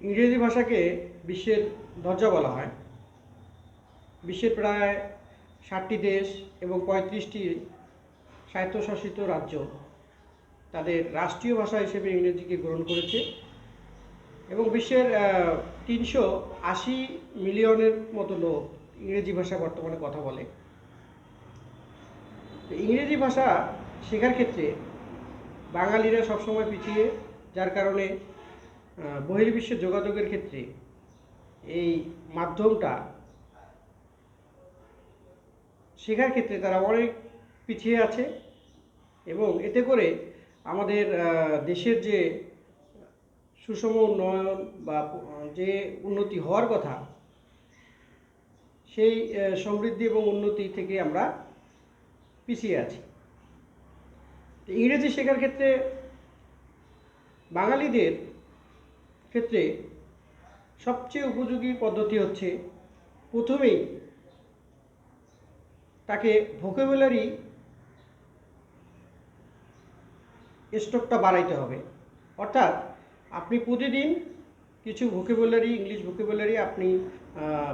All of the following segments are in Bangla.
ইংরেজি ভাষাকে বিশ্বের দরজা বলা হয়। বিশ্বের প্রায় ষাটটি দেশ এবং পঁয়ত্রিশটি স্বায়ত্তশাসিত রাজ্য তাদের রাষ্ট্রীয় ভাষা হিসেবে ইংরেজিকে গ্রহণ করেছে এবং বিশ্বের তিনশো আশি মিলিয়নের মতো লোক ইংরেজি ভাষা বর্তমানে কথা বলে। ইংরেজি ভাষা শেখার ক্ষেত্রে বাঙালিরা সবসময় পিছিয়ে, যার কারণে বহির্বিশ্ব যোগাযোগের ক্ষেত্রে এই মাধ্যমটা শেখার ক্ষেত্রে তারা অনেক পিছিয়ে আছে এবং এতে করে আমাদের দেশের যে সুষম উন্নয়ন বা যে উন্নতি হওয়ার কথা, সেই সমৃদ্ধি এবং উন্নতি থেকে আমরা পিছিয়ে আছি। ইংরেজি শেখার ক্ষেত্রে বাঙালিদের ক্ষেত্রে সবচেয়ে উপযোগী পদ্ধতি হচ্ছে প্রথমেই তাকে ভোকেবুলারি স্টকটা বাড়াইতে হবে। অর্থাৎ আপনি প্রতিদিন কিছু ভোকেবুলারি ইংলিশ ভোকেবুলারি আপনি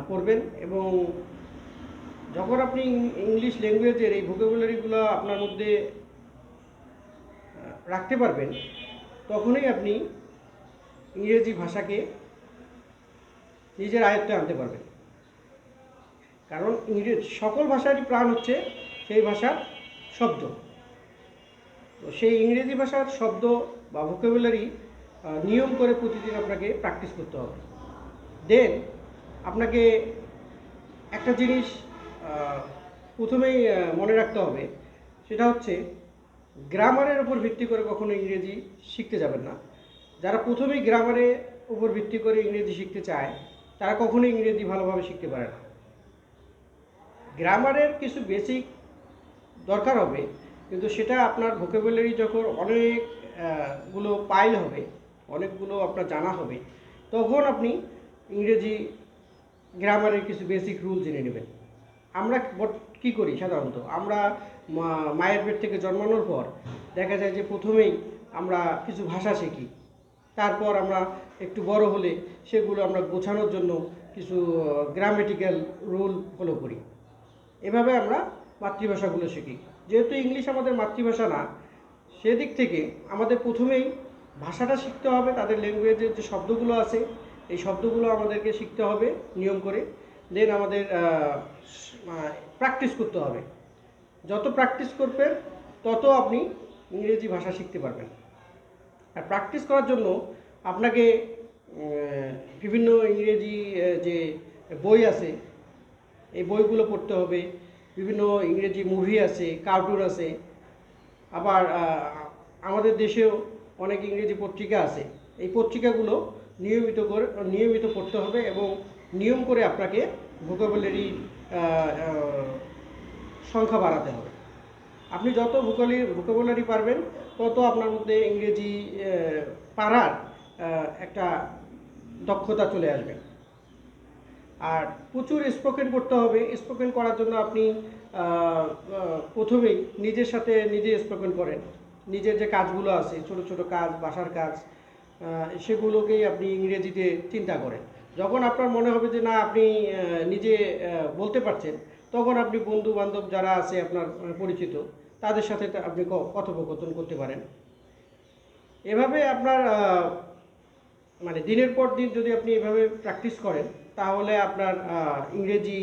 পড়বেন এবং যখন আপনি ইংলিশ ল্যাঙ্গুয়েজের এই ভোকেবুলারিগুলো আপনার মধ্যে রাখতে পারবেন, তখনই আপনি ইংরেজি ভাষাকে নিজের আয়ত্তে আনতে পারবেন কারণ ইংরেজ সকল ভাষারই প্রাণ হচ্ছে সেই ভাষার শব্দ। তো সেই ইংরেজি ভাষার শব্দ বা ভোকেবুলারি নিয়ম করে প্রতিদিন আপনাকে প্র্যাকটিস করতে হবে। দেন আপনাকে একটা জিনিস প্রথমেই মনে রাখতে হবে, সেটা হচ্ছে গ্রামারের উপর ভিত্তি করে কখনো ইংরেজি শিখতে যাবেন না। যারা প্রথমেই গ্রামারের উপর ভিত্তি করে ইংরেজি শিখতে চায়, তারা কখনোই ইংরেজি ভালোভাবে শিখতে পারে না। গ্রামারের কিছু বেসিক দরকার হবে, কিন্তু সেটা আপনার ভোকেবুলারি যখন অনেকগুলো পাইল হবে, অনেকগুলো আপনার জানা হবে, তখন আপনি ইংরেজি গ্রামারের কিছু বেসিক রুল জেনে নেবেন। আমরা কি করি সাধারণত? আমরা মায়ের পেট থেকে জন্মানোর পর দেখা যায় যে প্রথমেই আমরা কিছু ভাষা শিখি। তারপর আমরা একটু বড় হলে সেগুলো আমরা গোছানোর জন্য কিছু গ্রামেটিক্যাল রুল ফলো করি। এভাবে আমরা মাতৃভাষাগুলো শিখি। যেহেতু ইংলিশ আমাদের মাতৃভাষা না, সেদিক থেকে আমাদের প্রথমেই ভাষাটা শিখতে হবে, তাদের ল্যাঙ্গুয়েজের যে শব্দগুলো আছে, এই শব্দগুলো আমাদেরকে শিখতে হবে নিয়ম করে। দেন আমাদের প্র্যাকটিস করতে হবে। যত প্র্যাকটিস করবেন, তত আপনি ইংরেজি ভাষা শিখতে পারবেন। আর প্র্যাকটিস করার জন্য আপনাকে বিভিন্ন ইংরেজি যে বই আছে, এই বইগুলো পড়তে হবে। বিভিন্ন ইংরেজি মুভি আছে কার্টুন আছে। আবার আমাদের দেশেও অনেক ইংরেজি পত্রিকা আছে। এই পত্রিকাগুলো নিয়মিত করে, নিয়মিত পড়তে হবে এবং নিয়ম করে আপনাকে ভোকাবুলারি সংখ্যা বাড়াতে হবে। আপনি যত ভোকালি ভোকাবুলারি পারবেন, তত আপনার মধ্যে ইংরেজি পারার একটা দক্ষতা চলে আসবে। আর প্রচুর স্পোকেন করতে হবে। স্পোকেন করার জন্য আপনি প্রথমেই নিজের সাথে নিজে স্পোকেন করেন। নিজের যে কাজগুলো আছে, ছোট ছোট কাজ, বাসার কাজ সেগুলোকেই আপনি ইংরেজিতে চিন্তা করেন। যখন আপনার মনে হবে যে না, আপনি নিজে বলতে পারছেন তখন আপনি বন্ধু বান্ধব যারা আছে আপনার পরিচিত, তাদের সাথে আপনি কথোপকথন করতে পারেন। এভাবে আপনার মানে দিনের পর দিন যদি আপনি এভাবে প্র্যাকটিস করেন, তাহলে আপনার ইংরেজি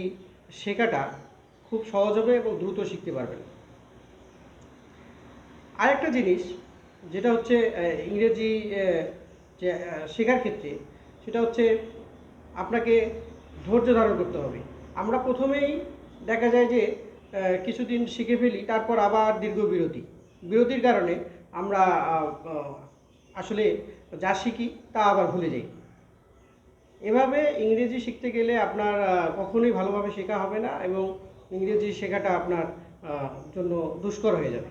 শেখাটা খুব সহজ হবে এবং দ্রুত শিখতে পারবেন। আরেকটা জিনিস, যেটা হচ্ছে ইংরেজি যে শেখার ক্ষেত্রে, সেটা হচ্ছে আপনাকে ধৈর্য ধারণ করতে হবে। আমরা প্রথমেই দেখা যায় যে কিছুদিন শিখে ফেলি, তারপর আবার দীর্ঘ বিরতি। বিরতির কারণে আমরা আসলে যা শিখি তা আবার ভুলে যাই। এভাবে ইংরেজি শিখতে গেলে আপনার কখনোই ভালোভাবে শেখা হবে না এবং ইংরেজি শেখাটা আপনার জন্য দুষ্কর হয়ে যাবে।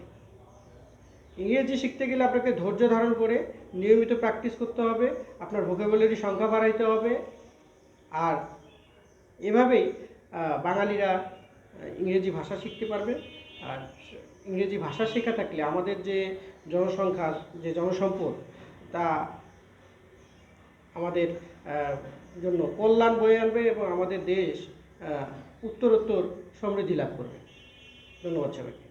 ইংরেজি শিখতে গেলে আপনাকে ধৈর্য ধারণ করে নিয়মিত প্র্যাকটিস করতে হবে, আপনার ভোকাবুলারি সংখ্যা বাড়াইতে হবে। আর এভাবেই বাঙালিরা ইংরেজি ভাষা শিখতে পারবে। আর ইংরেজি ভাষা শেখা থাকলে আমাদের যে জনসংখ্যার যে জনসম্পদ, তা আমাদের জন্য কল্যাণ বয়ে আনবে এবং আমাদের দেশ উত্তরোত্তর সমৃদ্ধি লাভ করবে। ধন্যবাদ সবাইকে।